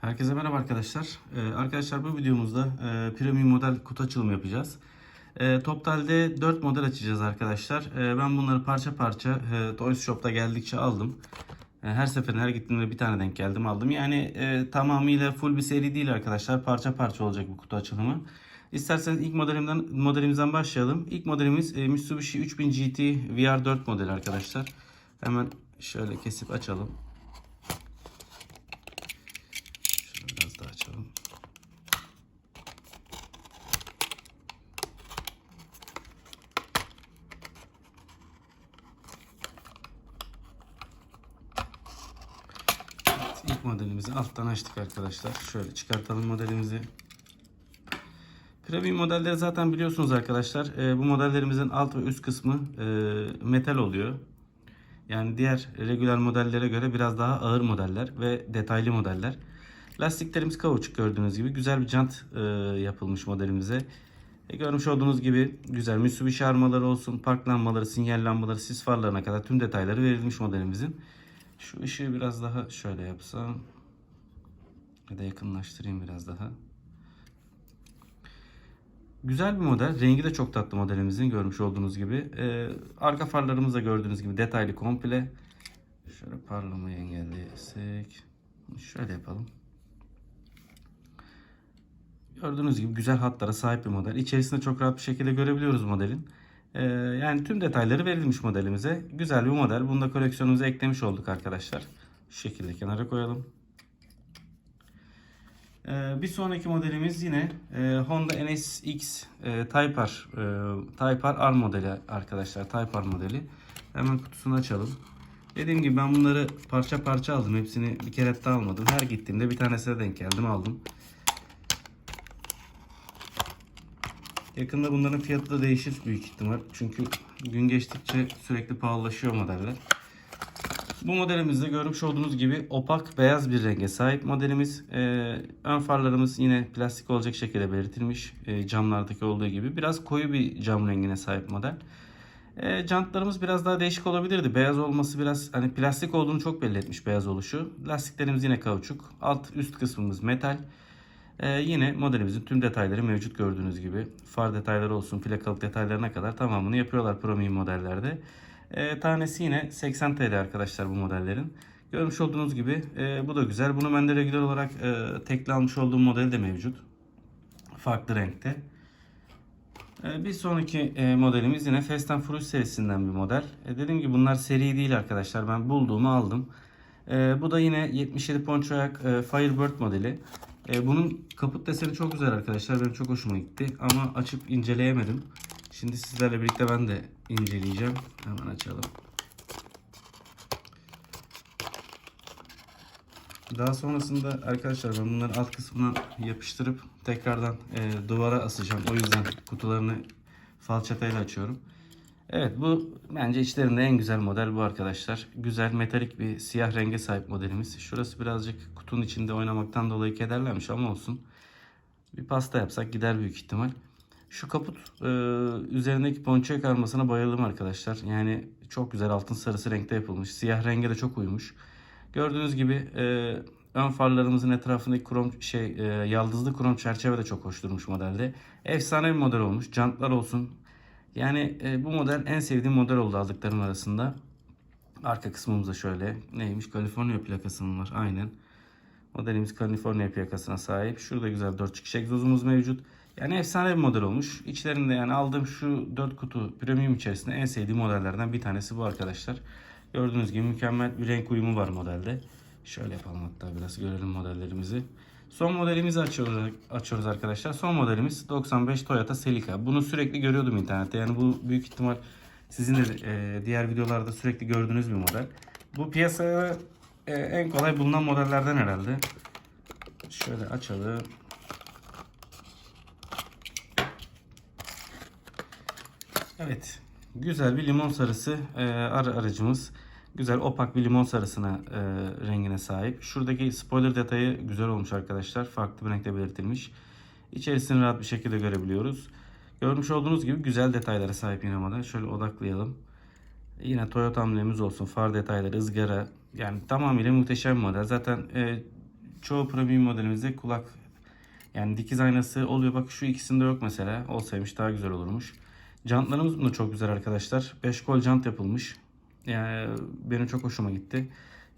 Herkese merhaba arkadaşlar. Ee, arkadaşlar bu videomuzda e, premium model kutu açılımı yapacağız. E, totalde 4 model açacağız arkadaşlar. E, ben bunları parça parça e, Toys Shop'ta geldikçe aldım. E, her seferinde her gittiğimde bir tane denk geldim aldım. Yani e, tamamıyla full bir seri değil arkadaşlar. Parça parça olacak bu kutu açılımı. İsterseniz ilk modelimden modelimizden başlayalım. İlk modelimiz e, Mitsubishi 3000 GT VR4 modeli arkadaşlar. Hemen şöyle kesip açalım. Şöyle biraz daha açalım. Evet, modelimizi alttan açtık arkadaşlar. Şöyle çıkartalım modelimizi. Premium modelleri zaten biliyorsunuz arkadaşlar. Ee, bu modellerimizin alt ve üst kısmı e, metal oluyor. Yani diğer regüler modellere göre biraz daha ağır modeller ve detaylı modeller. Lastiklerimiz kauçuk gördüğünüz gibi. Güzel bir jant e, yapılmış modelimize. E, görmüş olduğunuz gibi güzel Mitsubishi armaları olsun, park lambaları, sinyal lambaları, sis farlarına kadar tüm detayları verilmiş modelimizin. Şu ışığı biraz daha şöyle yapsam. Ya da yakınlaştırayım biraz daha. Güzel bir model. Rengi de çok tatlı modelimizin görmüş olduğunuz gibi. Ee, arka farlarımız da gördüğünüz gibi detaylı komple. Şöyle parlamayı engellersek. Şöyle yapalım. Gördüğünüz gibi güzel hatlara sahip bir model. İçerisinde çok rahat bir şekilde görebiliyoruz modelin. Ee, yani tüm detayları verilmiş modelimize. Güzel bir model. Bunu da koleksiyonumuza eklemiş olduk arkadaşlar. Şu şekilde kenara koyalım. Ee, bir sonraki modelimiz yine e, Honda NSX e, Type R, e, Type R modeli arkadaşlar. Type R modeli. Hemen kutusunu açalım. Dediğim gibi ben bunları parça parça aldım. Hepsini bir kere de almadım. Her gittiğimde bir tanesine denk geldim aldım. Yakında bunların fiyatı da değişir büyük ihtimal. Çünkü gün geçtikçe sürekli pahalılaşıyor modeller. Bu modelimizde görmüş olduğunuz gibi opak beyaz bir renge sahip modelimiz. Ee, ön farlarımız yine plastik olacak şekilde belirtilmiş. Ee, camlardaki olduğu gibi. Biraz koyu bir cam rengine sahip model. Ee, jantlarımız biraz daha değişik olabilirdi. Beyaz olması biraz hani plastik olduğunu çok belli etmiş beyaz oluşu. Lastiklerimiz yine kauçuk. Alt üst kısmımız metal. Ee, yine modelimizin tüm detayları mevcut gördüğünüz gibi. Far detayları olsun, plakalık detaylarına kadar tamamını yapıyorlar premium modellerde. E, tanesi yine 80 TL arkadaşlar bu modellerin. Görmüş olduğunuz gibi e, bu da güzel. Bunu ben de regüler olarak e, tekli almış olduğum model de mevcut. Farklı renkte. E, bir sonraki e, modelimiz yine Fast and Furious serisinden bir model. E, dediğim gibi bunlar seri değil arkadaşlar. Ben bulduğumu aldım. E, bu da yine 77 ponço ayak e, Firebird modeli. E, bunun kaput deseni çok güzel arkadaşlar. Benim çok hoşuma gitti. Ama açıp inceleyemedim. Şimdi sizlerle birlikte ben de inceleyeceğim. Hemen açalım. Daha sonrasında arkadaşlar ben bunları alt kısmına yapıştırıp tekrardan e, duvara asacağım. O yüzden kutularını falçatayla açıyorum. Evet bu bence içlerinde en güzel model bu arkadaşlar. Güzel metalik bir siyah renge sahip modelimiz. Şurası birazcık kutunun içinde oynamaktan dolayı kederlenmiş ama olsun. Bir pasta yapsak gider büyük ihtimal. Şu kaput e, üzerindeki ponço karmasına bayıldım arkadaşlar. Yani çok güzel altın sarısı renkte yapılmış. Siyah renge de çok uymuş. Gördüğünüz gibi e, ön farlarımızın etrafındaki krom şey e, yaldızlı krom çerçeve de çok hoş durmuş modelde. Efsane bir model olmuş. Jantlar olsun. Yani e, bu model en sevdiğim model oldu aldıklarım arasında. Arka kısmımızda şöyle. Neymiş? Kaliforniya plakasının var. Aynen. Modelimiz Kaliforniya plakasına sahip. Şurada güzel 4 çıkış egzozumuz mevcut. Yani efsane bir model olmuş. İçlerinde yani aldığım şu 4 kutu premium içerisinde en sevdiğim modellerden bir tanesi bu arkadaşlar. Gördüğünüz gibi mükemmel bir renk uyumu var modelde. Şöyle yapalım hatta biraz görelim modellerimizi. Son modelimizi açıyoruz, açıyoruz arkadaşlar. Son modelimiz 95 Toyota Celica. Bunu sürekli görüyordum internette. Yani bu büyük ihtimal sizin de e, diğer videolarda sürekli gördüğünüz bir model. Bu piyasaya e, en kolay bulunan modellerden herhalde. Şöyle açalım. Evet. Güzel bir limon sarısı e, aracımız. Güzel opak bir limon sarısına e, rengine sahip. Şuradaki spoiler detayı güzel olmuş arkadaşlar. Farklı bir renkte belirtilmiş. İçerisini rahat bir şekilde görebiliyoruz. Görmüş olduğunuz gibi güzel detaylara sahip model. Şöyle odaklayalım. Yine Toyota amblemimiz olsun. Far detayları, ızgara. Yani tamamıyla muhteşem model. Zaten e, çoğu premium modelimizde kulak yani dikiz aynası oluyor. Bak şu ikisinde yok mesela. Olsaymış daha güzel olurmuş. Jantlarımız da çok güzel arkadaşlar. 5 kol jant yapılmış. Yani benim çok hoşuma gitti.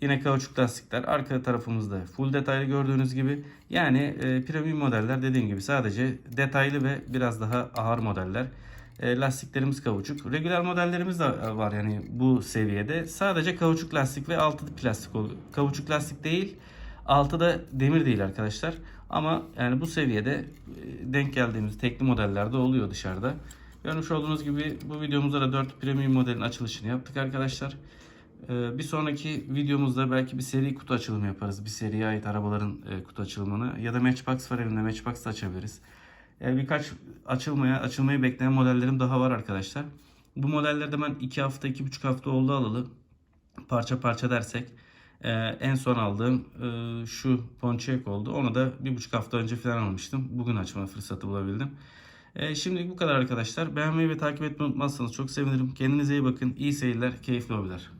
Yine kauçuk lastikler. Arka tarafımızda full detaylı gördüğünüz gibi. Yani e, premium modeller dediğim gibi sadece detaylı ve biraz daha ağır modeller. E, lastiklerimiz kauçuk. Regüler modellerimiz de var yani bu seviyede. Sadece kauçuk lastik ve altı plastik oluyor. Kauçuk lastik değil, altı da demir değil arkadaşlar. Ama yani bu seviyede e, denk geldiğimiz tekli modellerde oluyor dışarıda. Görmüş olduğunuz gibi bu videomuzda da 4 premium modelin açılışını yaptık arkadaşlar. Ee, Bir sonraki videomuzda belki bir seri kutu açılımı yaparız. Bir seriye ait arabaların e, kutu açılımını. Ya da Matchbox var elimde. Matchbox da açabiliriz. Yani birkaç açılmaya, açılmayı bekleyen modellerim daha var arkadaşlar. Bu modellerde ben 2 hafta, 2,5 hafta oldu alalı. Parça parça dersek. e, en son aldığım e, şu Pontiac oldu. Onu da 1,5 hafta önce falan almıştım. Bugün açma fırsatı bulabildim. E, şimdilik bu kadar arkadaşlar. Beğenmeyi ve takip etmeyi unutmazsanız çok sevinirim. Kendinize iyi bakın. İyi seyirler, keyifli hobiler.